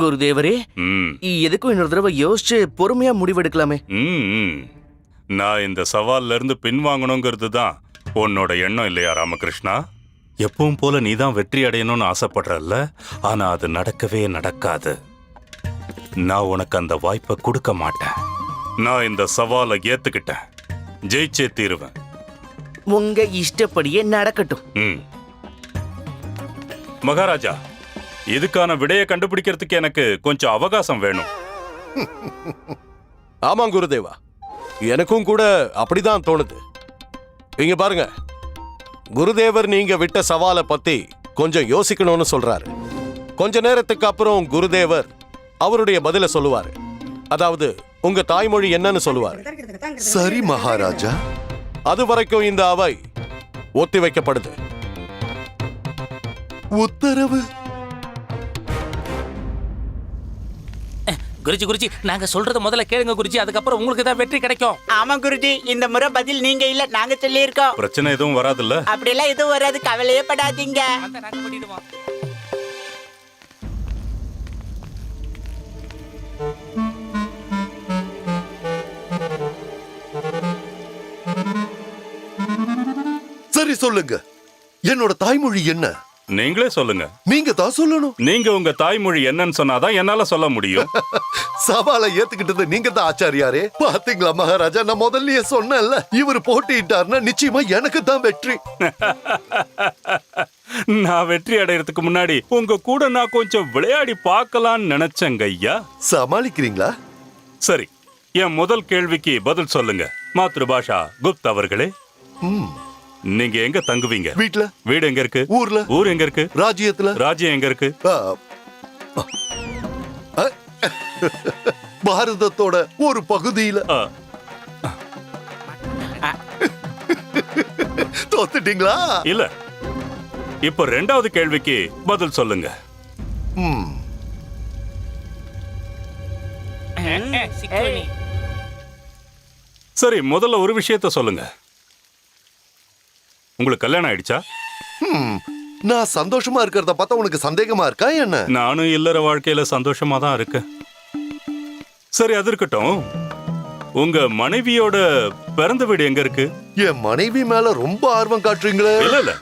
குருதேவரே எதுக்கும் இன்னொரு தடவை யோசிச்சு பொறுமையா முடிவெடுக்கலாமே. நான் இந்த சவால்ல இருந்து பின்வாங்கணுங்கிறது தான் உன்னோட எண்ணம் இல்லையா ராமகிருஷ்ணா? எப்பவும் போல நீ தான் வெற்றி அடையணும்னு ஆசைப்படுறல்ல ஆனா அது நடக்கவே நடக்காது. நான் உனக்கு அந்த வாய்ப்பை கொடுக்க மாட்டேன். நான் இந்த சவாலை ஏத்துக்கிட்டேன். ஜெயிச்சே தீருவேன். உங்க இஷ்டப்படியே நடக்கட்டும். மகாராஜா இதுக்கான விடையை கண்டுபிடிக்கிறதுக்கு எனக்கு கொஞ்சம் அவகாசம் வேணும். ஆமாம் குருதேவா. எனக்கும் கூட அப்படிதான் தோணுது. இங்க பாருங்க. குருதேவர் நீங்க விட்ட சவாலை பத்தி கொஞ்சம் யோசிக்கணும்னு சொல்றாரு. கொஞ்ச நேரத்துக்கு அப்புறம் குருதேவர் அவருடைய பதில சொல்லுவாரு. அதாவது உங்க தாய்மொழி என்னன்னு சொல்லுவாரு. சரி மகாராஜா. அது வரைக்கும் இந்த அவை ஒத்தி வைக்கப்படுது. உத்தரவு. குருஜி குருஜி நாங்க சொல்றத முதல்ல கேளுங்க குருஜி அதுக்கப்புறம் உங்களுக்கு தான் வெற்றி கிடைக்கும். ஆமா குருஜி இந்த முறை பதில் நீங்க இல்ல நாங்க சொல்லியிருக்கோம். பிரச்சனை எதுவும் வராதுல்ல? அப்படியெல்லாம் எதுவும் வராது கவலையே படாதீங்க. சரி சொல்லுங்க. என்னோட தாய்மொழி என்ன? நீங்களே சொல்லுங்க. நீங்க தான் சொல்லணும். நீங்க உங்க தாய்மொழி என்னன்னு சொன்னாதான் என்னால சொல்ல முடியும். சவாலை ஏத்துக்கிட்டது நீங்க தான் ஆச்சாரியாரே. பாத்தீங்களா மகாராஜா? நான் முதல்லயே சொன்னேன்ல இவர் போட்டியிட்டாருன்னா நிச்சயமா எனக்கு தான் வெற்றி. நான் வெற்றி அடையறதுக்கு முன்னாடி உங்க கூட நான் கொஞ்சம் விளையாடி பார்க்கலாம்னு நினைச்சேங்க ஐயா. சமாளிக்கிறீங்களா? சரி என் முதல் கேள்விக்கு பதில் சொல்லுங்க. மாத்ருபாஷா குப்த் அவர்களே. ம், நீங்க எங்க தங்குவீங்க? வீட்ல. வீடு எங்க இருக்கு? ஊர்ல. ஊர் எங்க இருக்கு? ராஜ்யத்துல. ராஜ்யம் எங்க இருக்கு? பாரதத்தோட ஒரு பகுதியில. தோத்துட்டீங்களா? இல்ல. இப்ப ரெண்டாவது கேள்விக்கு பதில் சொல்லுங்க. சரி முதல்ல ஒரு விஷயத்த சொல்லுங்க. உங்களுக்கு கல்யாணம் ஆயிடுச்சா? ம். நான் சந்தோஷமா இருக்கிறத பார்த்தா உனக்கு சந்தேகமா இருக்கா என்ன? நானும் இல்லற வாழ்க்கையில சந்தோஷமா தான் இருக்கேன். சரி அது இருக்கட்டும். உங்க மனைவியோட பிறந்த வீடு எங்க இருக்கு? என் மனைவி மேல ரொம்ப ஆர்வம் காட்டுறீங்களே. இல்ல இல்ல.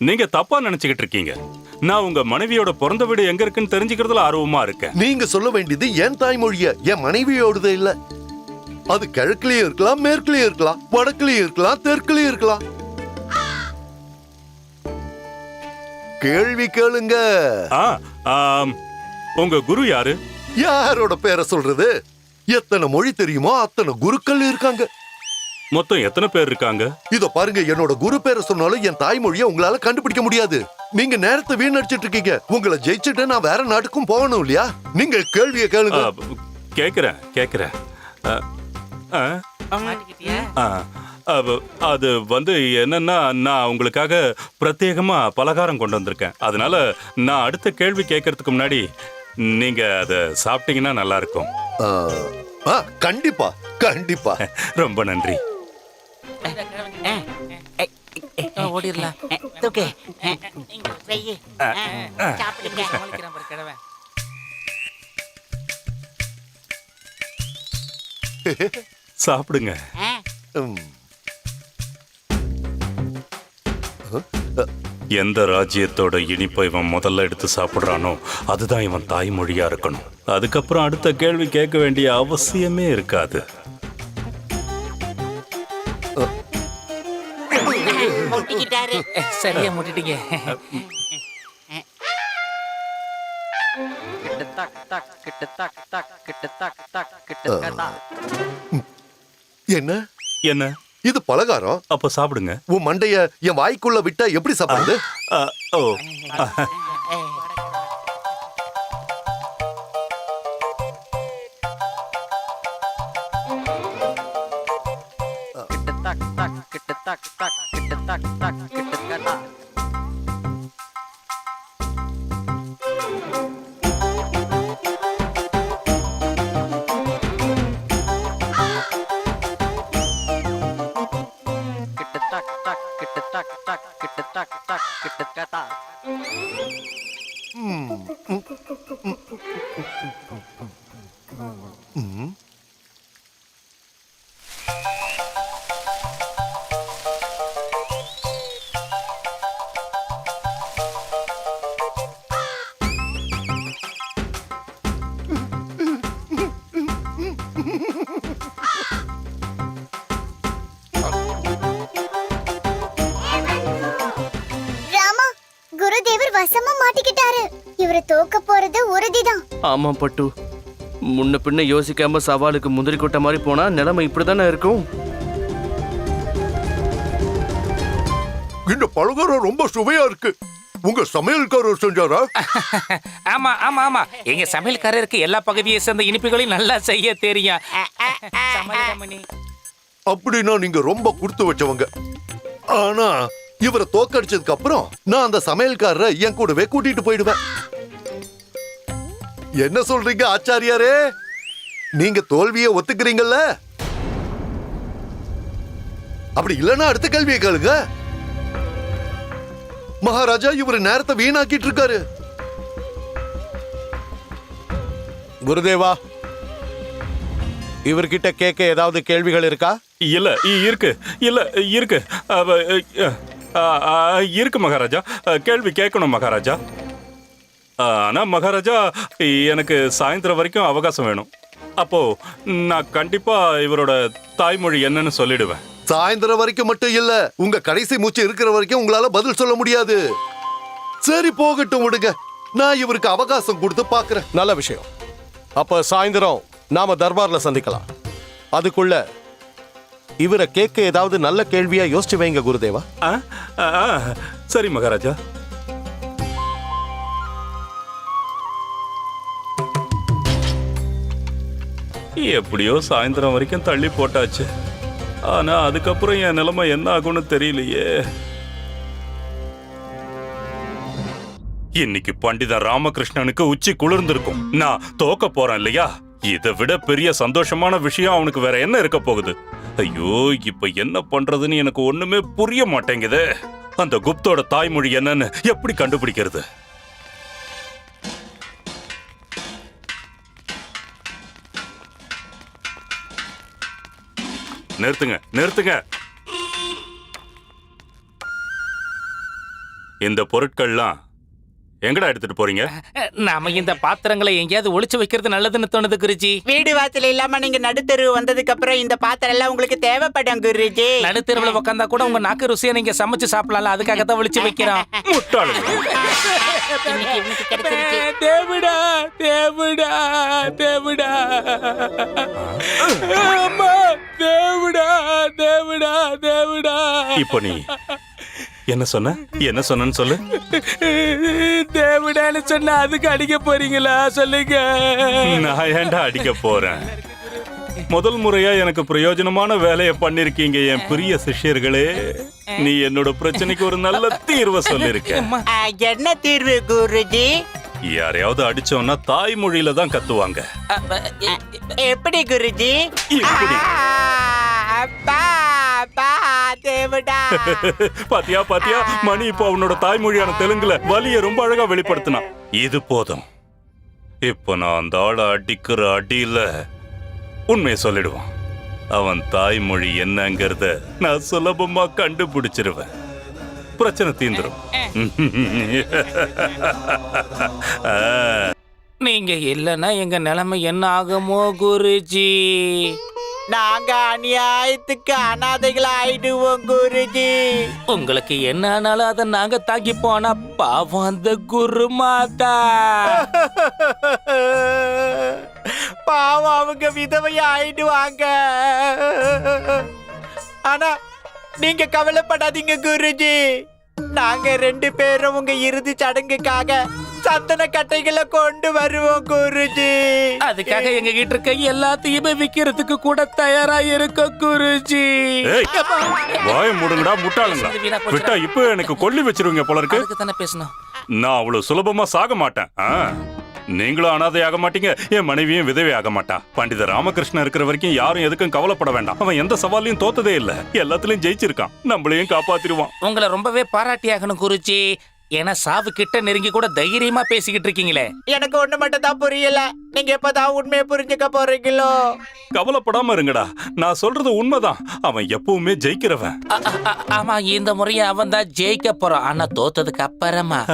நீங்க தப்பா நினைச்சுக்கிட்டு இருக்கீங்க. நான் உங்க மனைவியோட பிறந்த வீடு எங்க இருக்குன்னு தெரிஞ்சுக்கிறதுல ஆர்வமா இருக்கேன். நீங்க சொல்ல வேண்டியது என் தாய்மொழிய என் மனைவியோடது இல்ல. அது கிழக்குலயும் இருக்கலாம் மேற்குலயும் இருக்கலாம் வடக்குலயும் இருக்கலாம் தெற்குலயும் இருக்கலாம். கேள்வி கேளுங்க. ஆ, ஆம், உங்க குரு யாரு? யாரோட பேரை சொல்றது? எத்தனை மொழி தெரியுமோ அத்தனை குருக்கள் இருக்காங்க. மொத்தம் எத்தனை பேர் இருக்காங்க? இதோ பாருங்க என்னோட குரு பேரை சொன்னாலும் என் தாய்மொழியை உங்களால கண்டுபிடிக்க முடியாது. நீங்க நேரத்தை வீணடிச்சிட்டு இருக்கீங்க. உங்களை ஜெயிச்சுட்டு நான் வேற நாட்டுக்கும் போகணும் இல்லையா? நீங்க கேள்வியை ஆ, கேளுங்க கேக்குறேன். கேக்குறேன் ஆ, ஆ, மாட்டிக்கிட்டியா? ஆ, அது- அது வந்து என்னன்னா நான் உங்களுக்காக பிரத்யேகமா பலகாரம் கொண்டு வந்திருக்கேன். அதனால நான் அடுத்த கேள்வி கேட்கறதுக்கு முன்னாடி நீங்க அதை சாப்பிட்டீங்கன்னா நல்லா இருக்கும் கண்டிப்பா கண்டிப்பா. ரொம்ப நன்றி. வெய்யு சாப்பிடுங்க. எந்த ராஜ்யத்தோட இனிப்பை இவன் முதல்ல எடுத்து சாப்பிடுறானோ அதுதான் இவன் தாய்மொழியா இருக்கணும். அதுக்கப்புறம் அடுத்த கேள்வி கேட்க வேண்டிய அவசியமே இருக்காது. சரியா முட்டிட்டீங்க. என்ன? என்ன? இது பலகாரம். அப்ப சாப்பிடுங்க. உன் மண்டைய என் வாய்க்குள்ள விட்டா எப்படி சாப்பிடுறது? ஓ. கிட்ட தக் தக் கிட்ட தக் தக் கிட்ட தக் தக் வசமா மாட்டிக்கிட்டாரு. இவரை தோக்க போறது உறுதிதான். ஆமா பட்டு. முன்ன பின்ன யோசிக்காம சவாலுக்கு முந்திரி கொட்ட மாதிரி போனா நிலைமை இப்படிதானே இருக்கும்? இந்த பலகாரம் ரொம்ப சுவையா இருக்கு. உங்க சமையல்காரர் செஞ்சாரா? ஆமா ஆமா ஆமா. எங்க சமையல்காரருக்கு எல்லா பகுதியை சேர்ந்த இனிப்புகளையும் நல்லா செய்ய தெரியும். சம்மதமணி. அப்படின்னா நீங்க ரொம்ப கொடுத்து வச்சவங்க. ஆனா இவரை தோக்கடிச்சதுக்கு அப்புறம் நான் அந்த சமையல்காரரை என் கூடவே கூட்டிட்டு போயிடுவேன். என்ன சொல்றீங்க ஆச்சாரியாரே? நீங்க தோல்வியை ஒத்துக்கிறீங்கல்ல? அப்படி இல்லைன்னா அடுத்த கேள்வியை கேளுங்க. மகாராஜா இவர் நேரத்தை வீணாக்கிட்டு இருக்காரு. குருதேவா இவர்கிட்ட கேட்க ஏதாவது கேள்விகள் இருக்கா? இல்ல இ- இருக்கு. இல்ல இருக்கு. அவ, இருக்கு மகாராஜா. கேள்வி கேட்கணும் மகாராஜா. அ, ஆனா மகாராஜா எனக்கு சாயந்தரம் வரைக்கும் அவகாசம் வேணும். அப்போ நான் கண்டிப்பா இவரோட தாய்மொழி என்னன்னு சொல்லிடுவேன். சாயந்தரம் வரைக்கும் மட்டும் இல்ல உங்க கடைசி மூச்சு இருக்கிற வரைக்கும் உங்களால பதில் சொல்ல முடியாது. சரி போகட்டும் விடுங்க. நான் இவருக்கு அவகாசம் கொடுத்து பாக்குறேன். நல்ல விஷயம். அப்ப சாயந்தரம் நாம தர்பார்ல சந்திக்கலாம். அதுக்குள்ள இவரை கேட்க ஏதாவது நல்ல கேள்வியா யோசிச்சு வைங்க குருதேவா. ஆ, ஆ, ஆ, சரி மகாராஜா. எப்படியோ சாயந்தரம் வரைக்கும் தள்ளி போட்டாச்சு. ஆனா அதுக்கப்புறம் என் நிலைமை என்ன ஆகும்னு தெரியலையே. இன்னைக்கு பண்டித ராமகிருஷ்ணனுக்கு உச்சி குளிர்ந்திருக்கும். நான் தோக்க போறேன் இல்லையா? இதை விட பெரிய சந்தோஷமான விஷயம் அவனுக்கு வேற என்ன இருக்க போகுது? ஐயோ இப்ப என்ன பண்றதுன்னு எனக்கு ஒண்ணுமே புரிய மாட்டேங்குது. அந்த குப்தோட தாய்மொழி என்னன்னு எப்படி கண்டுபிடிக்கிறது? நிறுத்துங்க நிறுத்துங்க. இந்த பொருட்கள்லாம் எங்கடா எடுத்துட்டு போறீங்க? நாம இந்த பாத்திரங்களை எங்கேயாவது ஒளிச்சு வைக்கிறது நல்லதுன்னு தோணுது குருஜி. வீடு வாசல் இல்லாம நீங்க நடுத்தெரு வந்ததுக்கு அப்புறம் இந்த பாத்திரம் எல்லாம் உங்களுக்கு தேவைப்படும் குருஜி. நடுத்தெருவுல உட்காந்தா கூட உங்க நாக்கு ருசியா நீங்க சமைச்சு சாப்பிடலாம் அதுக்காக தான் ஒளிச்சு வைக்கிறோம். கிடைச்சிருச்சு. தேவிடா தேவிடா தேவிடா. அம்மா தேவிடா தேவிடா தேவிடா. இப்போ நீ என்ன சொன்ன? என்ன சொன்னன்னு சொல்லு. தேவிடான்னு சொன்னா அதுக்கு அடிக்க போறீங்களா? சொல்லுங்க. நான் ஏன்டா அடிக்க போறேன்? முதல் முறையா எனக்கு பிரயோஜனமான வேலையை பண்ணிருக்கீங்க என் பிரிய சிஷ்யர்களே. நீ என்னோட பிரச்சனைக்கு ஒரு நல்ல தீர்வை சொல்லிருக்க. என்ன தீர்வு குருஜி? யாரையாவது அடிச்சோம்னா தாய்மொழியில தான் கத்துவாங்க. எப்படி குருஜி? இப்படி. அப்பா தேவடா. பாத்தியா பாத்தியா? மணி இப்போ அவனோட தாய்மொழியான தெலுங்குல வலிய ரொம்ப அழகா வெளிப்படுத்தினான் இது போதும். இப்போ நான் அந்த ஆளை அடிக்கிற அடியில உண்மையை சொல்லிடுவான். அவன் தாய்மொழி என்னங்கறத நான் சுலபமா கண்டுபிடிச்சிருவேன். பிரச்சனை தீந்துரும். நீங்க இல்லைன்னா எங்க நிலைமை என்ன ஆகுமோ குருஜி? நாங்க அநியாயத்துக்கு அனாதைகள் ஆயிடுவோம் குருஜி. உங்களுக்கு என்ன ஆனாலும் அதை நாங்க தாக்கி போனா பாவம் அந்த குரு மாதா. பாவம் அவங்க விதவை ஆயிடுவாங்க ஆனா நீங்க கவலைப்படாதீங்க குருஜி. நாங்க ரெண்டு பேரும் உங்க இறுதி சடங்குக்காக சந்தன கட்டைகளை கொண்டு வருவோம் குருஜி. அதுக்காக எங்க கிட்ட இருக்க எல்லாத்தையுமே விக்கிறதுக்கு கூட தயாரா இருக்க குருஜி. வாய மூடுங்கடா முட்டாளுங்களா. விட்டா இப்போ எனக்கு கொல்லி வச்சிருவீங்க போல இருக்கு. அதுக்கு தானே பேசணும். நான் அவ்வளவு சுலபமா சாக மாட்டேன். ஆ. நீங்களும் அனாதை ஆக மாட்டீங்க. என் மனைவியும் விதவை ஆக மாட்டா. பண்டித ராமகிருஷ்ணன் இருக்கிற வரைக்கும் யாரும் எதுக்கும் கவலைப்பட வேண்டாம். அவன் எந்த சவாலையும் தோத்ததே இல்ல. எல்லாத்துலயும் ஜெயிச்சிருக்கான். நம்மளையும் காப்பாத்திடுவான். உங்களை ரொம்பவே பாராட்டி ஆகணும் குருஜி. ஏன்னா சாவு கிட்ட நெருங்கி கூட தைரியமா பேசிக்கிட்டு இருக்கீங்களே. எனக்கு ஒண்ணு மட்டும் தான் புரியல. நீங்க எப்பதான் உண்மையை புரிஞ்சுக்க போறீங்களோ? கவலைப்படாம இருங்கடா. நான் சொல்றது உண்மைதான். அவன் எப்பவுமே ஜெயிக்கிறவன். ஆமா இந்த முறையும் அவன் தான் ஜெயிக்க போறான். ஆனா தோத்ததுக்கு அப்புறமா.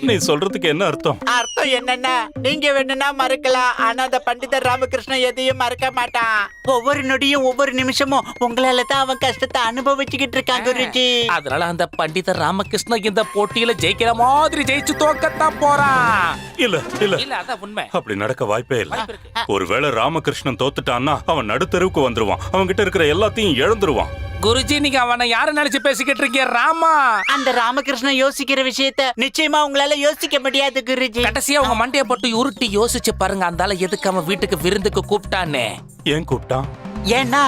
நீ சொல்றதுக்கு என்ன அர்த்தம்? அர்த்தம் என்னன்னா? நீங்க வேணும்னா மறக்கலாம். ஆனா அந்த பண்டிதர் ராமகிருஷ்ணன் எதையும் மறக்க மாட்டான். ஒவ்வொரு நொடியும் ஒவ்வொரு நிமிஷமும் உங்களால தான் அவன் கஷ்டத்தை அனுபவிச்சுக்கிட்டு இருக்கான் குருஜி அதனால அந்த பண்டிதர் ராமகிருஷ்ணன் இந்த போட்டியில ஜெயிக்கிற மாதிரி ஜெயிச்சு தோக்கத்தான் போறான். இல்ல இல்ல. இல்ல அதான் உண்மை. அப்படி நடக்க வாய்ப்பே இல்ல. ஒருவேளை ராமகிருஷ்ணன் தோத்துட்டான்னா அவன் நடுத்தெருவுக்கு வந்துருவான். அவன் கிட்ட இருக்கிற எல்லாத்தையும் இழந்துருவான் குருஜி நீங்க அவனை யார நினைச்சு பேசிக்கிட்டு இருக்கீங்க? ராமா. அந்த ராமகிருஷ்ணன் யோசிக்கிற விஷயத்த நிச்சயமா உங்களால யோசிக்க முடியாது குருஜி. கடைசியா உங்க மண்டைய போட்டு உருட்டி யோசிச்சு பாருங்க அந்த ஆளை எதுக்கு அவன் வீட்டுக்கு விருந்துக்கு கூப்பிட்டான்னு. ஏன் கூப்பிட்டான்? ஏன்னா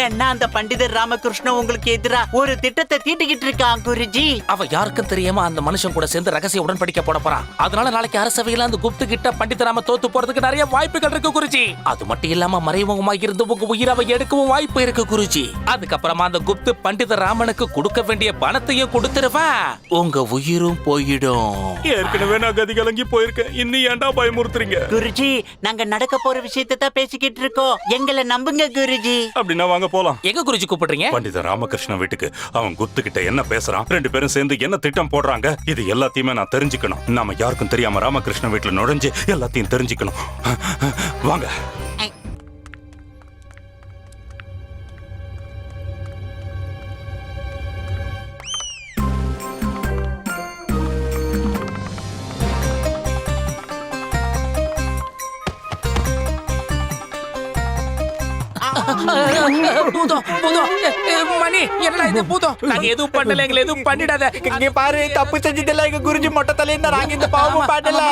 ஏன்னா அந்த பண்டிதர் ராமகிருஷ்ணன் உங்களுக்கு எதிரா ஒரு திட்டத்தை தீட்டிக்கிட்டு இருக்கான் குருஜி. அவ யாருக்கும் தெரியாம அந்த மனுஷன் கூட சேர்ந்து ரகசிய உடன்படிக்கை போட போறான். அதனால நாளைக்கு அரசவையில அந்த குப்து கிட்ட பண்டிதராம தோத்து போறதுக்கு நிறைய வாய்ப்புகள் இருக்கு குருஜி. அது மட்டும் இல்லாம மறைமுகமா இருந்து உங்க உயிரவை எடுக்கவும் வாய்ப்பு இருக்கு குருஜி. அதுக்கப்புறமா அந்த குப்து பண்டித ராமனுக்கு கொடுக்க வேண்டிய பணத்தையும் கொடுத்துருவேன் உங்க உயிரும் போயிடும். ஏற்கனவே நான் கதி கலங்கி போயிருக்கேன். இன்னும் ஏன்டா பயமுறுத்துறீங்க? குருஜி நாங்க நடக்க போற விஷயத்தை தான் பேசிக்கிட்டு இருக்கோம். எங்களை நம்புங்க குருஜி. அப்படின்னா வாங்க போலாம். எங்க குருஜி கூப்பிடுறீங்க? பண்டித ராமகிருஷ்ணன் வீட்டுக்கு. அவன் குத்து கிட்ட என்ன பேசுறான்? ரெண்டு பேரும் சேர்ந்து என்ன திட்டம் போடுறாங்க? இது எல்லாத்தையுமே நான் தெரிஞ்சுக்கணும். நாம யாருக்கும் தெரியாம ராமகிருஷ்ணன் வீட்டுல நுழைஞ்சு எல்லாத்தையும் தெரிஞ்சுக்கணும். வாங்க. பூதம் பூதம். மணி இது பூதம்? நாங்க எதுவும் பண்ணல எங்களை எதுவும் பண்ணிடாத. இங்க பாரு தப்பு செஞ்சதில்ல எங்க குருஜி மொட்டை தலையில நாங்க இந்த பாவம் பாடல.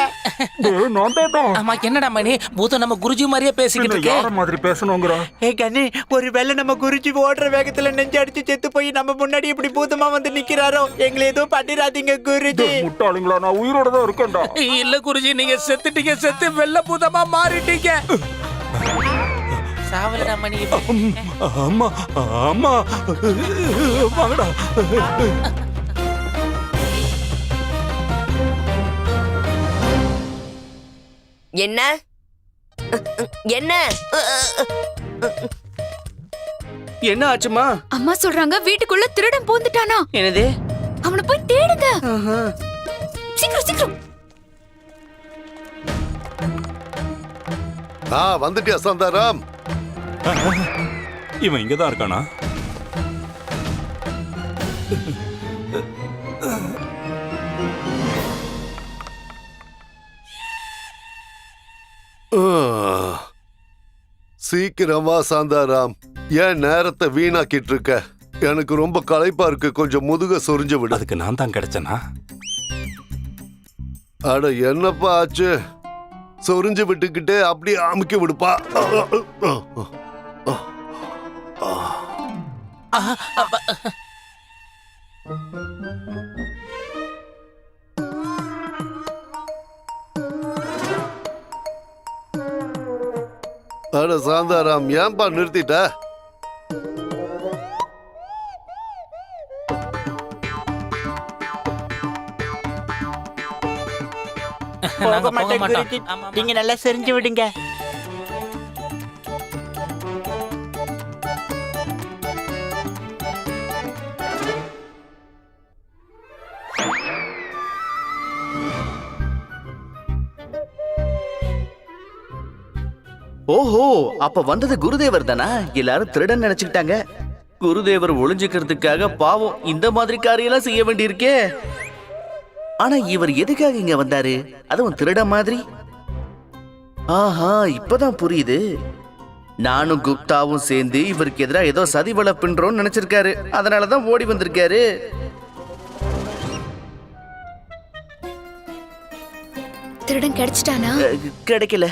ஆமா. என்னடா மணி? பூதம் நம்ம குருஜி மாதிரியே பேசிக்கிட்டு இருக்கு. மாதிரி பேசணுங்கிற? ஏ கண்ணு ஒருவேளை நம்ம குருஜி ஓடுற வேகத்துல நெஞ்சு அடிச்சு செத்து போய் நம்ம முன்னாடி இப்படி பூதமா வந்து நிக்கிறாரோ? எங்களை எதுவும் பண்ணிடாதீங்க குருஜி. முட்டாளுங்களா நான் உயிரோட தான் இருக்கேன்டா. இல்ல குருஜி நீங்க செத்துட்டீங்க செத்து வெள்ள பூதமா மாறிட்டீங்க. சாவலடா மணி. அம்மா அம்மா. வாங்கடா. என்ன? என்ன? என்ன ஆச்சுமா அம்மா சொல்றாங்க வீட்டுக்குள்ள திருடன் பூந்துட்டானா? என்னது? அவனை போய் தேடுங்க. சீக்கிரம் சீக்கிரம். ஆ வந்துட்டியா சந்தாராம்? இவன் இங்கதான் இருக்கானா? ஆ. சீக்கிரம் சாந்தாராம் ஏன் நேரத்தை வீணாக்கிட்டு இருக்க எனக்கு ரொம்ப களைப்பா இருக்கு கொஞ்சம் முதுக சொரிஞ்சு விடு. அதுக்கு நான் தான் கிடைச்சனா? அட என்னப்பா ஆச்சு? சொரிஞ்சு விட்டுக்கிட்டே அப்படியே அமுக்கி விடுப்பா. அட சாந்தாராம் ஏன்பா நிறுத்திட்ட? நாங்க நல்லா செறிஞ்சு விடுங்க. ஓஹோ அப்ப வந்தது குருதேவர் தானா? எல்லாரும் திருடன் நினைச்சுக்கிட்டாங்க. குருதேவர் ஒளிஞ்சுக்கிறதுக்காக பாவம் இந்த மாதிரி காரியெல்லாம் செய்ய வேண்டியிருக்கே. ஆனா இவர் எதுக்காக இங்க வந்தாரு? அதுவும் திருட மாதிரி? ஆஹா இப்பதான் புரியுது. நானும் குப்தாவும் சேர்ந்து இவருக்கு எதிராக ஏதோ சதி வளர்ப்புன்றோம்னு நினைச்சிருக்காரு. அதனாலதான் ஓடி வந்திருக்காரு. திருடன் கிடைச்சிட்டானா? கிடைக்கல.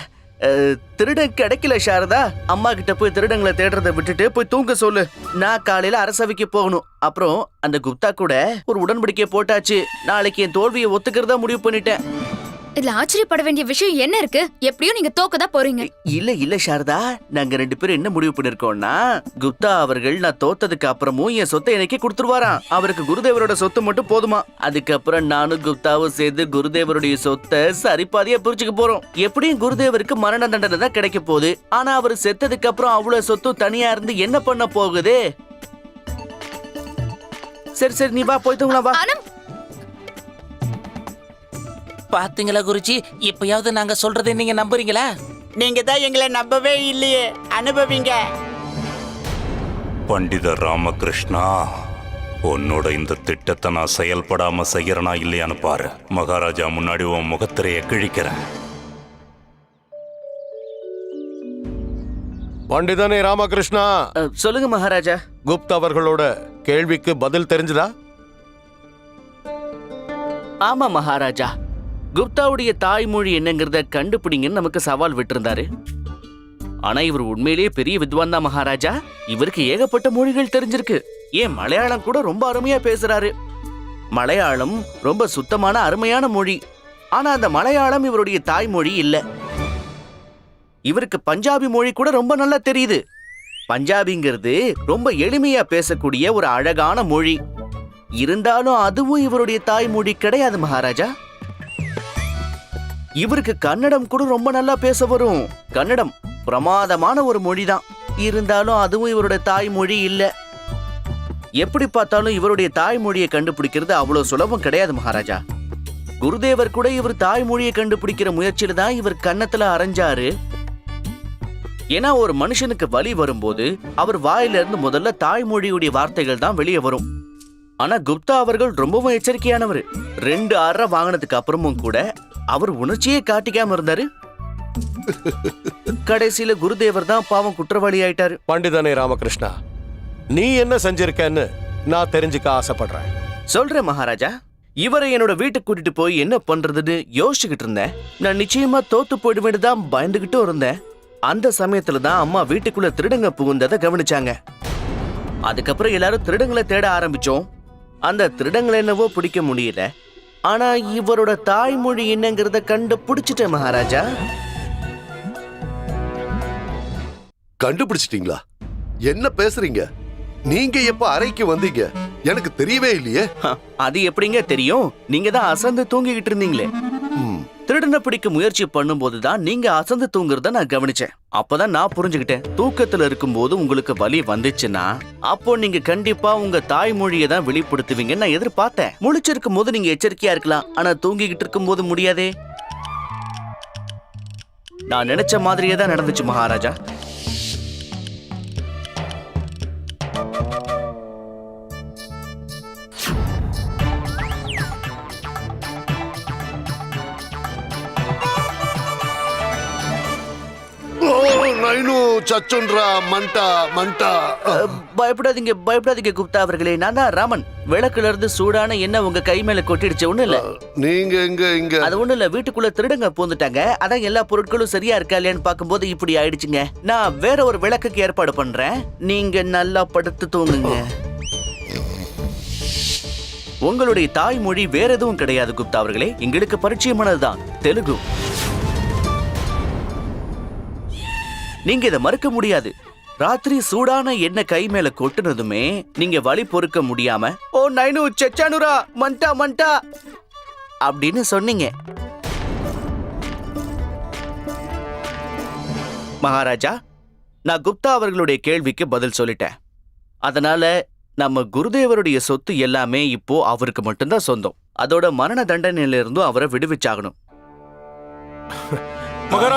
திருடன் கிடைக்கல சாரதா. அம்மா கிட்ட போய் திருடங்களை தேடுறதை விட்டுட்டு போய் தூங்க சொல்லு. நான் காலையில அரசவைக்கு போகணும். அப்புறம் அந்த குப்தா கூட ஒரு உடன்படிக்கை போட்டாச்சு. நாளைக்கு என் தோல்வியை ஒத்துக்கிறதா முடிவு பண்ணிட்டேன். இதுல ஆச்சரியப்பட வேண்டிய விஷயம் என்ன இருக்கு? எப்படியும் நீங்க தோக்கதான் போறீங்க. இல்ல இல்ல சாரதா. நாங்க ரெண்டு பேரும் என்ன முடிவு பண்ணிருக்கோம்னா குப்தா அவர்கள் நான் தோத்ததுக்கு அப்புறமும் என் சொத்தை எனக்கே கொடுத்துருவாராம். அவருக்கு குருதேவரோட சொத்து மட்டும் போதுமா? அதுக்கப்புறம் நானும் குப்தாவும் சேர்ந்து குருதேவருடைய சொத்தை சரிபாதியா பிரிச்சுக்க போறோம். எப்படியும் குருதேவருக்கு மரண தண்டனை தான் கிடைக்க போகுது. ஆனா அவர் செத்ததுக்கு அப்புறம் அவ்வளவு சொத்தும் தனியா இருந்து என்ன பண்ண போகுது? சரி சரி நீ வா போய் தூங்கலாம் வா. பாத்தீங்களா குருஜி? இப்பயாவது நாங்க சொல்றதை நீங்க நம்புறீங்களா? நீங்க தான் எங்களை நம்பவே இல்லையே. அனுபவிங்க. பண்டித ராமகிருஷ்ணா உன்னோட இந்த திட்டத்தை நான் செயல்படாம செய்யறனா இல்லையான்னு பாரு. மகாராஜா முன்னாடி உன் முகத்திரைய கிழிக்கிறேன். பண்டிதனே ராமகிருஷ்ணா. அஹ், சொல்லுங்க மகாராஜா. குப்த் அவர்களோட கேள்விக்கு பதில் தெரிஞ்சுதா? ஆமா மகாராஜா. குப்தாவுடைய தாய்மொழி என்னங்கிறத கண்டுபிடிங்கன்னு நமக்கு சவால் விட்டிருந்தாரு. ஆனா இவர் உண்மையிலேயே பெரிய வித்வான் தான் மகாராஜா. இவருக்கு ஏகப்பட்ட மொழிகள் தெரிஞ்சிருக்கு. ஏன் மலையாளம் கூட ரொம்ப அருமையா பேசுறாரு. மலையாளம் ரொம்ப சுத்தமான அருமையான மொழி. ஆனா அந்த மலையாளம் இவருடைய தாய்மொழி இல்ல. இவருக்கு பஞ்சாபி மொழி கூட ரொம்ப நல்லா தெரியுது. பஞ்சாபிங்கிறது ரொம்ப எளிமையா பேசக்கூடிய ஒரு அழகான மொழி. இருந்தாலும் அதுவும் இவருடைய தாய்மொழி கிடையாது மகாராஜா. இவருக்கு கன்னடம் கூட ரொம்ப நல்லா பேச வரும். கன்னடம் பிரமாதமான ஒரு மொழிதான். இருந்தாலும் அதுவும் இவருடைய தாய்மொழி இல்ல. எப்படி பார்த்தாலும் இவருடைய தாய்மொழியை கண்டுபிடிக்கிறது அவ்வளவு சுலபம் கிடையாது மகாராஜா. குருதேவர் கூட இவர் தாய்மொழியை கண்டுபிடிக்கிற முயற்சியில தான் இவர் கன்னத்துல அரைஞ்சாரு. ஏன்னா ஒரு மனுஷனுக்கு வலி வரும்போது அவர் வாயிலிருந்து முதல்ல தாய்மொழியுடைய வார்த்தைகள் தான் வெளியே வரும். ஆனா குப்தா அவர்கள் ரொம்பவும் எச்சரிக்கையானவர். ரெண்டு அற வாங்கினதுக்கு அப்புறமும் கூட அவர் உணர்ச்சியே காட்டிக்காம இருந்தாரு. கடைசியில குருதேவர் தான் பாவம் குற்றவாளி ஆயிட்டாரு. பண்டிதனே ராமகிருஷ்ணா நீ என்ன செஞ்சிருக்கன்னு நான் தெரிஞ்சுக்க ஆசைப்படுறேன். சொல்றேன் மகாராஜா. இவரை என்னோட வீட்டுக்கு கூட்டிட்டு போய் என்ன பண்றதுன்னு யோசிச்சுக்கிட்டு இருந்தேன். நான் நிச்சயமா தோத்து போயிடுவேன்னு தான் பயந்துகிட்டும் இருந்தேன். அந்த சமயத்துல தான் அம்மா வீட்டுக்குள்ள திருடங்க புகுந்ததை கவனிச்சாங்க. அதுக்கப்புறம் எல்லாரும் திருடங்களை தேட ஆரம்பிச்சோம். அந்த திருடங்களை என்னவோ பிடிக்க முடியல. ஆனா இவரோட தாய்மொழி என்னங்கிறத கண்டுபிடிச்சிட்டேன் மகாராஜா. கண்டுபிடிச்சிட்டீங்களா? என்ன பேசுறீங்க? நீங்க எப்ப அறைக்கு வந்தீங்க? எனக்கு தெரியவே இல்லையே. அது எப்படிங்க தெரியும்? நீங்க தான் அசந்து தூங்கிக்கிட்டு இருந்தீங்களே. திருடனை பிடிக்க முயற்சி பண்ணும்போது தான் நீங்க அசந்து தூங்குறத நான் கவனிச்சேன். அப்பதான் நான் புரிஞ்சுக்கிட்டேன். தூக்கத்துல இருக்கும்போது உங்களுக்கு வலி வந்துச்சுன்னா அப்போ நீங்க கண்டிப்பா உங்க தாய்மொழியை தான் வெளிப்படுத்துவீங்கன்னு நான் எதிர்பார்த்தேன். முழிச்சிருக்கும் போது நீங்க எச்சரிக்கையா இருக்கலாம். ஆனா தூங்கிக்கிட்டு இருக்கும்போது முடியாதே. நான் நினைச்ச மாதிரியே தான் நடந்துச்சு மகாராஜா. சச்சுன்றா மண்டா மண்டா. பயப்படாதீங்க பயப்படாதீங்க குப்தா அவர்களே. நான் தான் ராமன். விளக்குல இருந்து சூடான எண்ணெய் உங்க கை மேல கொட்டிடுச்சு. ஒண்ணு இல்ல. நீங்க இங்க இங்க? அது ஒண்ணும் இல்ல. வீட்டுக்குள்ள திருடங்க பூந்துட்டாங்க. அதான் எல்லா பொருட்களும் சரியா இருக்கா இல்லையான்னு பார்க்கும்போது இப்படி ஆயிடுச்சுங்க. நான் வேற ஒரு விளக்குக்கு ஏற்பாடு பண்றேன். நீங்க நல்லா படுத்து தூங்குங்க. உங்களுடைய தாய்மொழி வேற எதுவும் கிடையாது குப்தா அவர்களே. எங்களுக்கு பரிச்சயமானதுதான். தெலுங்கு. நீங்க இதை மறுக்க முடியாது. ராத்திரி சூடான எண்ணெய் கை மேல கொட்டுனதுமே நீங்க வழி பொறுக்க முடியாம ஓ நைனு செச்சானுரா மண்டா மண்டா அப்படின்னு சொன்னீங்க. மகாராஜா நான் குப்தா அவர்களுடைய கேள்விக்கு பதில் சொல்லிட்டேன். அதனால நம்ம குருதேவருடைய சொத்து எல்லாமே இப்போ அவருக்கு மட்டும்தான் சொந்தம். அதோட மரண தண்டனையிலிருந்தும் அவரை விடுவிச்சாகணும். மகாராஜ்!